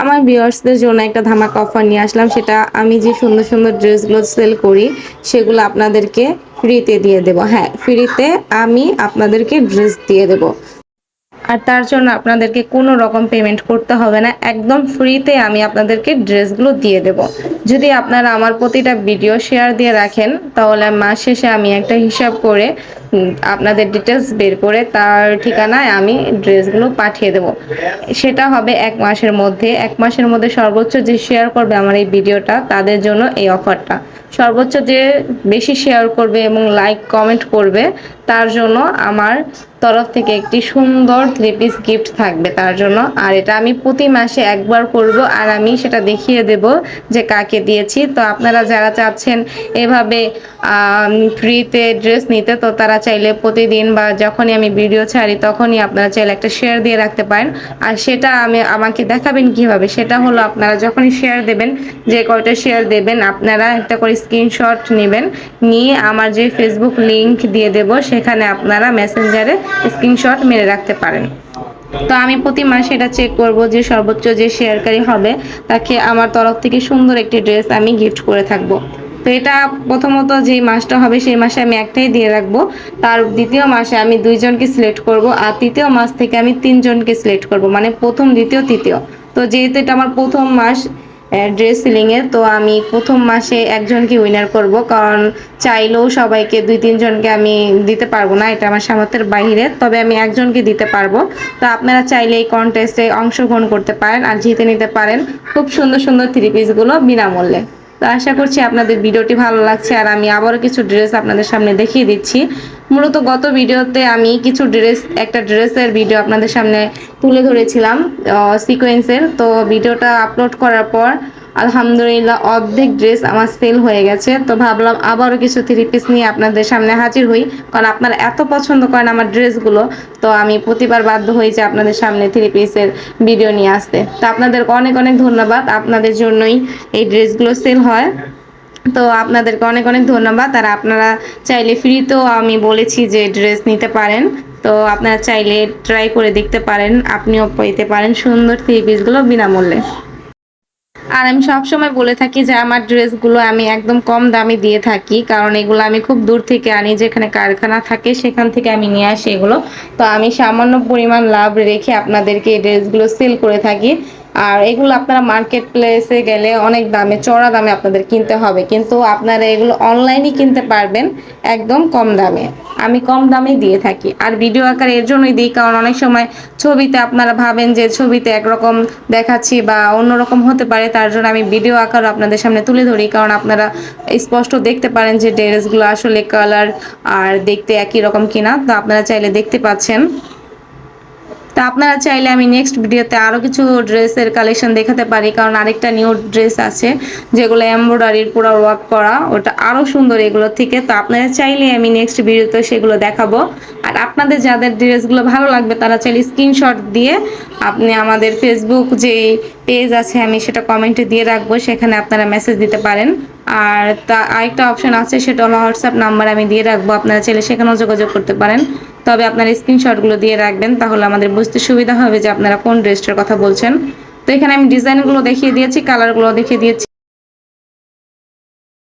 আমার ভিউয়ার্সদের জন্য একটা ধামাকা অফার নিয়ে আসলাম। সেটা আমি যে সুন্দর সুন্দর ড্রেসগুলো সেল করি, সেগুলো আপনাদেরকে ফ্রিতে দিয়ে দেব। হ্যাঁ ফ্রিতে আমি আপনাদেরকে ড্রেস দিয়ে দেব। আর তার জন্য আপনাদেরকে কোনো রকম পেমেন্ট করতে হবে না। একদম ফ্রিতে আমি আপনাদেরকে ড্রেসগুলো দিয়ে দেব। যদি আপনারা আমার প্রতিটা ভিডিও শেয়ার দিয়ে রাখেন, তাহলে মাস শেষে আমি একটা হিসাব করে আপনাদের ডিটেলস বের করে তার ঠিকানায় আমি ড্রেসগুলো পাঠিয়ে দেব। সেটা হবে এক মাসের মধ্যে। এক মাসের মধ্যে সর্বোচ্চ যে শেয়ার করবে আমার এই ভিডিওটা তাদের জন্য এই অফারটা সর্বোচ্চ যে বেশি শেয়ার করবে এবং লাইক কমেন্ট করবে তার জন্য আমার তরফ থেকে একটি সুন্দর থ্রি পিস গিফট থাকবে তার জন্য। আর এটা আমি প্রতি মাসে একবার করব আর আমি সেটা দেখিয়ে দেব যে কাকে দিয়েছি। তো আপনারা যারা চাচ্ছেন এভাবে ফ্রিতে ড্রেস নিতে, তো তারা চাইলে প্রতিদিন বা যখনই আমি ভিডিও ছাড়ি তখনই আপনারা চাইলে একটা শেয়ার দিয়ে রাখতে পারেন। আর সেটা আমি, আমাকে দেখাবেন কীভাবে? সেটা হলো আপনারা যখনই শেয়ার দেবেন, যে কয়টা শেয়ার দেবেন, আপনারা একটা করে স্ক্রিনশট নেবেন। নিয়ে আমার যে ফেসবুক লিংক দিয়ে দেব সেখানে আপনারা মেসেঞ্জারে স্ক্রিনশট মেরে রাখতে পারেন। তো আমি প্রতি মাসে এটা চেক করব যে সর্বোচ্চ যে শেয়ারকারী হবে, তাকে আমার তরফ থেকে সুন্দর একটি ড্রেস আমি গিফট করে থাকব। তো এটা প্রথমত যেই মাসটা হবে, সেই মাসে আমি একটাই দিয়ে রাখব। তার দ্বিতীয় মাসে আমি দুইজনকে সিলেক্ট করব, আর তৃতীয় মাস থেকে আমি তিনজনকে সিলেক্ট করব মানে প্রথম, দ্বিতীয়, তৃতীয়। তো যেহেতু এটা আমার প্রথম মাস ড্রেস সিলিংয়ে তো আমি প্রথম মাসে একজনকে উইনার করব, কারণ চাইলেও সবাইকে দুই, তিনজনকে আমি দিতে পারব না, এটা আমার সামর্থ্যের বাইরে তবে আমি একজনকে দিতে পারব। তো আপনারা চাইলে এই কন্টেস্টে অংশগ্রহণ করতে পারেন আর জিতে নিতে পারেন খুব সুন্দর সুন্দর থ্রি পিসগুলো বিনামূল্যে। তো আশা করছি আপনাদের ভিডিওটি ভালো লাগছে, আর আমি আবারও কিছু ড্রেস আপনাদের সামনে দেখিয়ে দিচ্ছি। মূলত গত ভিডিওতে আমি কিছু ড্রেস, একটা ড্রেসের ভিডিও আপনাদের সামনে তুলে ধরেছিলাম সিকোয়েন্সের তো ভিডিওটা আপলোড করার পর আলহামদুলিল্লাহ অর্ধেক ড্রেস আমার সেল হয়ে গেছে। তো ভাবলাম আবারও কিছু থ্রি পিস নিয়ে আপনাদের সামনে হাজির হই, কারণ আপনারা এত পছন্দ করেন আমার ড্রেসগুলো, তো আমি প্রতিবার বাধ্য হই যে আপনাদের সামনে থ্রি পিসের ভিডিও নিয়ে আসতে। তো আপনাদেরকে অনেক অনেক ধন্যবাদ। আপনাদের জন্যই এই ড্রেসগুলো সেল হয়। তো আপনাদেরকে অনেক অনেক ধন্যবাদ। আর আপনারা চাইলে ফ্রিতেও আমি বলেছি যে ড্রেস নিতে পারেন। তো আপনারা চাইলে ট্রাই করে দেখতে পারেন, আপনিও পেতে পারেন সুন্দর থ্রি পিসগুলো বিনামূল্যে। আর আমি সবসময় বলে থাকি যে আমার ড্রেসগুলো আমি একদম কম দামে দিয়ে থাকি, কারণ এগুলো আমি খুব দূর থেকে আনি, যেখানে কারখানা থাকে সেখান থেকে আমি নিয়ে আসি এগুলো। তো আমি সামান্য পরিমাণ লাভ রেখে আপনাদেরকে এই ড্রেসগুলো সেল করে থাকি। আর এগুলো আপনারা মার্কেট প্লেসে গেলে অনেক দামে, চড়া দামে আপনাদের কিনতে হবে। কিন্তু আপনারা এগুলো অনলাইনে কিনতে পারবেন একদম কম দামে। আমি কম দামে দিয়ে থাকি। আর ভিডিও আকারে এর জন্যই দিই, কারণ অনেক সময় ছবিতে আপনারা ভাবেন যে ছবিতে একরকম দেখাচ্ছি বা অন্যরকম হতে পারে, তার জন্য আমি ভিডিও আকার আপনাদের সামনে তুলে ধরি, কারণ আপনারা স্পষ্ট দেখতে পারেন যে ড্রেসগুলো আসলে কালার আর দেখতে একই রকম কিনা। তো আপনারা চাইলে দেখতে পাচ্ছেন। তো আপনারা চাইলে আমি নেক্সট ভিডিওতে আরও কিছু ড্রেসের কালেকশন দেখাতে পারি, কারণ আরেকটা নিউ ড্রেস আছে, যেগুলো এমব্রয়ডারির পুরো ওয়ার্ক করা, ওটা আরও সুন্দর এগুলো থেকে। তো আপনারা চাইলে আমি নেক্সট ভিডিওতে সেগুলো দেখাবো। আর আপনাদের যাদের ড্রেসগুলো ভালো লাগবে, তারা চাইলে স্ক্রিনশট দিয়ে আপনি আমাদের ফেসবুক যে পেজ আছে, আমি সেটা কমেন্টে দিয়ে রাখব, সেখানে আপনারা মেসেজ দিতে পারেন। আর তা আরেকটা অপশন আছে, সেটা হলো হোয়াটসঅ্যাপ নাম্বার আমি দিয়ে রাখব, আপনারা চাইলে সেখানেও যোগাযোগ করতে পারেন। তবে আপনার স্ক্রিনশটগুলো দিয়ে রাখবেন, তাহলে আমাদের বুঝতে সুবিধা হবে যে আপনারা কোন ড্রেসটার কথা বলছেন। তো এখানে আমি ডিজাইনগুলো দেখিয়ে দিয়েছি কালারগুলো দেখিয়ে দিয়েছি।